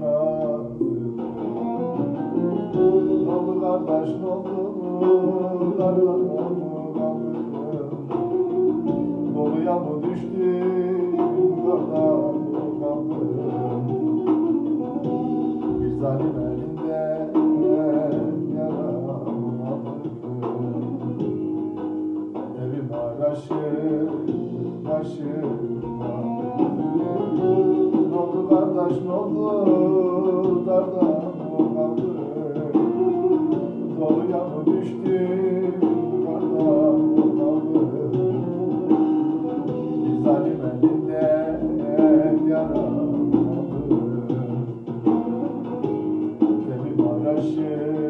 kanadı Ne oldu kardeş ne oldu Darlarımı kaldırdım Doluya mı düştüm Kardan mı kaldım Bir zalim aldım Evim araşı başıma kardeş ne oldu Dardan mı kaldım Doluya mı düştüm Kardan mı kaldım Bir zalim elinden yaramı aldım Evim araşı